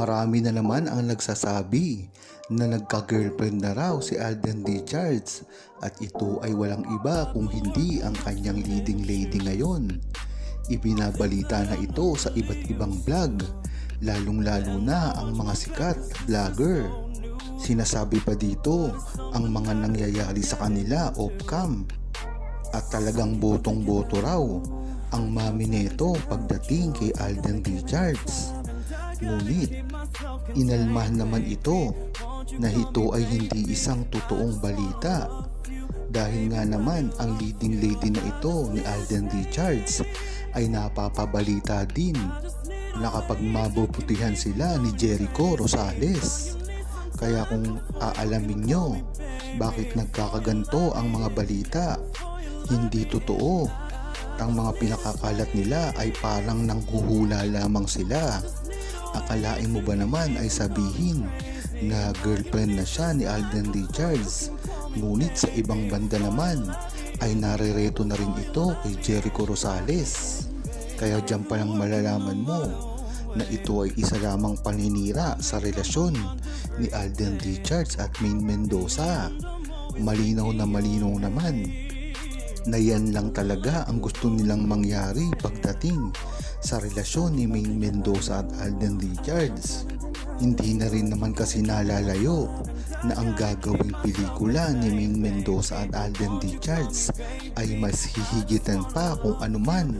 Marami na naman ang nagsasabi na nagka-girlfriend na raw si Alden Richards at ito ay walang iba kung hindi ang kanyang leading lady ngayon. Ibinabalita na ito sa iba't ibang vlog, lalong-lalo na ang mga sikat vlogger. Sinasabi pa dito ang mga nangyayari sa kanila off-cam at talagang botong-boto raw ang mami nito pagdating kay Alden Richards. Ngunit, inalmahan naman ito na ito ay hindi isang totoong balita. Dahil nga naman ang leading lady na ito ni Alden Richards ay napapabalita din na kapag mabubutihan sila ni Jericho Rosales. Kaya kung aalamin nyo bakit nagkakaganto ang mga balita, hindi totoo. Ang mga pinakakalat nila ay parang nanghuhula lamang sila. Akalain mo ba naman ay sabihin na girlfriend na siya ni Alden Richards? Ngunit sa ibang banda naman ay narereto na rin ito kay Jericho Rosales. Kaya dyan pa lang malalaman mo na ito ay isa lamang paninira sa relasyon ni Alden Richards at Maine Mendoza. Malinaw na malinaw naman na yan lang talaga ang gusto nilang mangyari pagdating sa relasyon ni Maine Mendoza at Alden Richards. Hindi na rin naman kasi nalalayo na ang gagawing pelikula ni Maine Mendoza at Alden Richards ay mas hihigitan pa kung anuman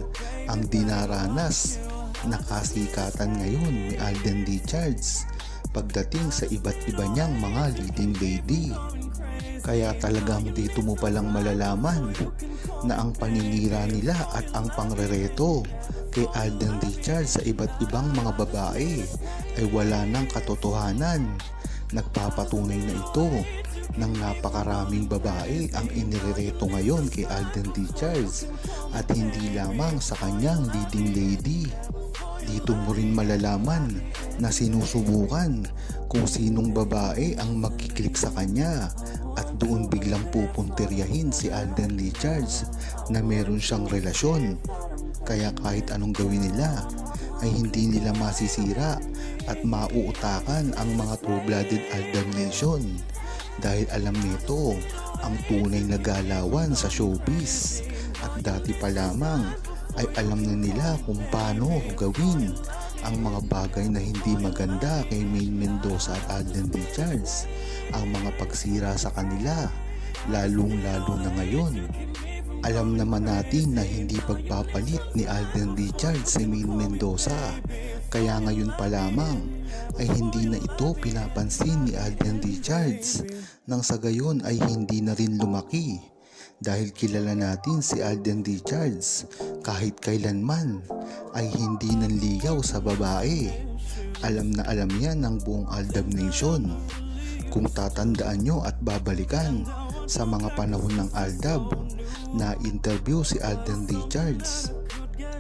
ang dinaranas na kasikatan ngayon ni Alden Richards pagdating sa iba't iba niyang mga leading lady. Kaya talagang dito mo palang malalaman na ang paninira nila at ang pangrereto kay Alden Richards sa iba't ibang mga babae ay wala ng katotohanan. Nagpapatunay na ito ng napakaraming babae ang inirereto ngayon kay Alden Richards at hindi lamang sa kanyang leading lady. Dito mo rin malalaman na sinusubukan kung sinong babae ang magkiklik sa kanya doon biglang pupunteryahin si Alden Richards na meron siyang relasyon. Kaya kahit anong gawin nila ay hindi nila masisira at mauutakan ang mga true-blooded Alden Nation dahil alam nito ang tunay na galawan sa showbiz at dati pa lamang ay alam na nila kung paano gawin ang mga bagay na hindi maganda kay Maine Mendoza at Alden Richards. Ang mga pagsira sa kanila lalong lalo na ngayon. Alam naman natin na hindi pagpapalit ni Alden Richards si Maine Mendoza. Kaya ngayon pa lamang ay hindi na ito pinapansin ni Alden Richards nang sa gayon ay hindi na rin lumaki dahil kilala natin si Alden Richards kahit kailanman ay hindi nanligaw sa babae. Alam na alam yan ng buong Aldab Nation. Kung tatandaan nyo at babalikan sa mga panahon ng Aldab na interview si Alden Richards.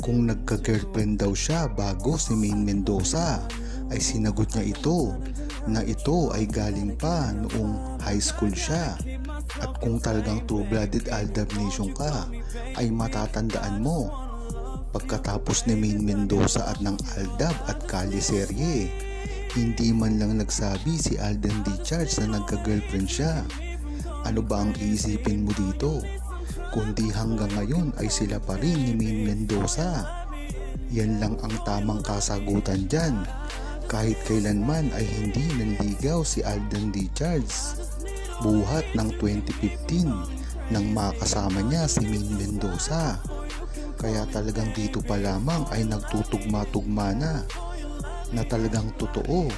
Kung nagka-girlfriend daw siya bago si Maine Mendoza ay sinagot niya ito na ito ay galing pa noong high school siya. At kung talagang true-blooded Aldab Nation ka ay matatandaan mo pagkatapos ni Maine Mendoza at ng Aldab at Kali Serye hindi man lang nagsabi si Alden Richards na nagka-girlfriend siya. Ano ba ang iisipin mo dito? Kundi hanggang ngayon ay sila pa rin ni Maine Mendoza. Yan lang ang tamang kasagutan dyan. Kahit kailanman ay hindi nanligaw si Alden Richards. Buhat ng 2015 nang makasama niya si Maine Mendoza. Kaya talagang dito pa lamang ay nagtutugma-tugma na na talagang totoo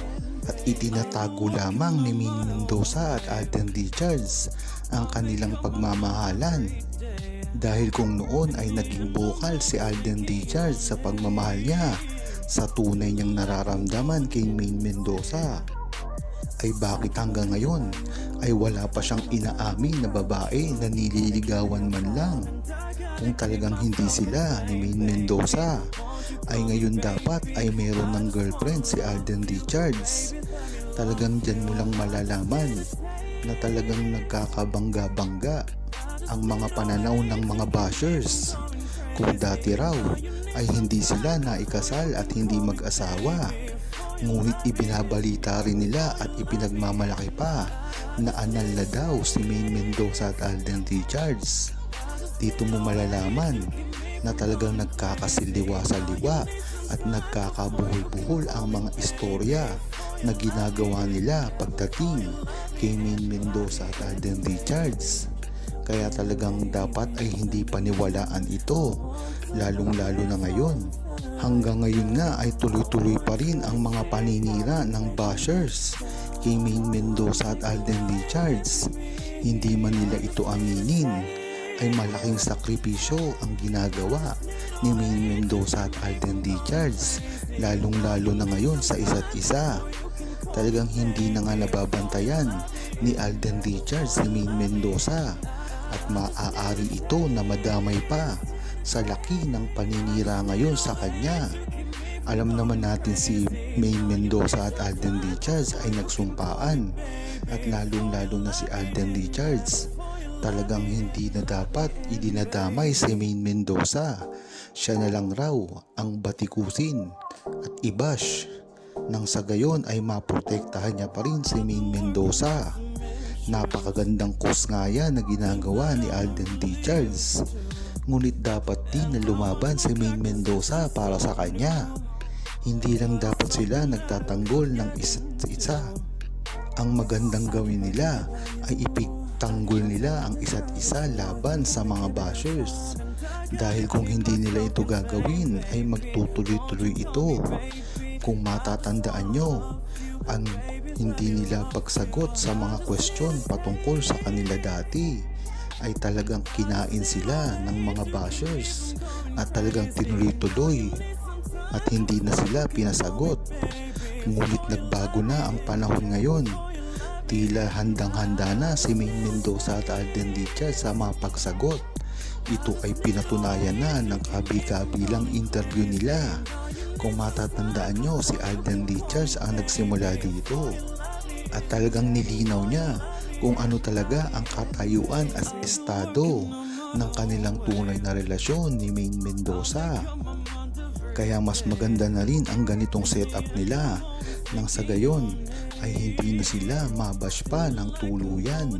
at itinatago lamang ni Maine Mendoza at Alden Richards ang kanilang pagmamahalan. Dahil kung noon ay naging bokal si Alden Richards sa pagmamahal niya sa tunay niyang nararamdaman kay Maine Mendoza, ay bakit hanggang ngayon ay wala pa siyang inaamin na babae na nililigawan man lang kung talagang hindi sila ni Maine Mendoza ay ngayon dapat ay meron ng girlfriend si Alden Richards. Talagang dyan mo lang malalaman na talagang nagkakabangga-bangga ang mga pananaw ng mga bashers. Kung dati raw ay hindi sila naikasal at hindi mag-asawa Ngunit ibinabalita rin nila at ipinagmamalaki pa na anal na daw si Maine Mendoza at Alden Richards. Dito mo malalaman na talagang nagkakasiliwa sa liwa at nagkakabuhol-buhol ang mga istorya na ginagawa nila pagdating kay Maine Mendoza at Alden Richards. Kaya talagang dapat ay hindi paniwalaan ito, lalong-lalo na ngayon. Hanggang ngayon nga ay tuloy-tuloy pa rin ang mga paninira ng bashers kay Maine Mendoza at Alden Richards. Hindi man nila ito aminin, ay malaking sakripisyo ang ginagawa ni Maine Mendoza at Alden Richards, lalong-lalo na ngayon sa isa't isa. Talagang hindi na nga nababantayan ni Alden Richards si Maine Mendoza at maaari ito na madamay pa sa laki ng paninira ngayon sa kanya. Alam naman natin si Maine Mendoza at Alden Richards ay nagsumpaan at lalong-lalo na si Alden Richards. Talagang hindi na dapat idinadamay si Maine Mendoza. Siya na lang raw ang batikusin at ibash nang sa gayon ay maprotektahan niya pa rin si Maine Mendoza. Napakagandang kus nga yan na ginagawa ni Alden Richards. Ngunit dapat din na lumaban si Maine Mendoza para sa kanya. Hindi lang dapat sila nagtatanggol ng isa't isa. Ang magandang gawin nila ay ipigtanggol nila ang isa't isa laban sa mga bashers. Dahil kung hindi nila ito gagawin ay magtutuloy-tuloy ito. Kung matatandaan nyo, ang hindi nila pagsagot sa mga question patungkol sa kanila dati ay talagang kinain sila ng mga bashers at talagang tinuloy-tuloy at hindi na sila pinasagot. Ngunit nagbago na ang panahon ngayon. Tila handang-handa na si Maine Mendoza at Alden Richards sa mga pagsagot. Ito ay pinatunayan na ng kabi-kabilang interview nila. Kung matatandaan nyo, si Alden Richards ang nagsimula dito. At talagang nilinaw niya kung ano talaga ang katayuan as estado ng kanilang tunay na relasyon ni Maine Mendoza. Kaya mas maganda na rin ang ganitong setup nila nang sa gayon ay hindi na sila mabash pa ng tuluyan.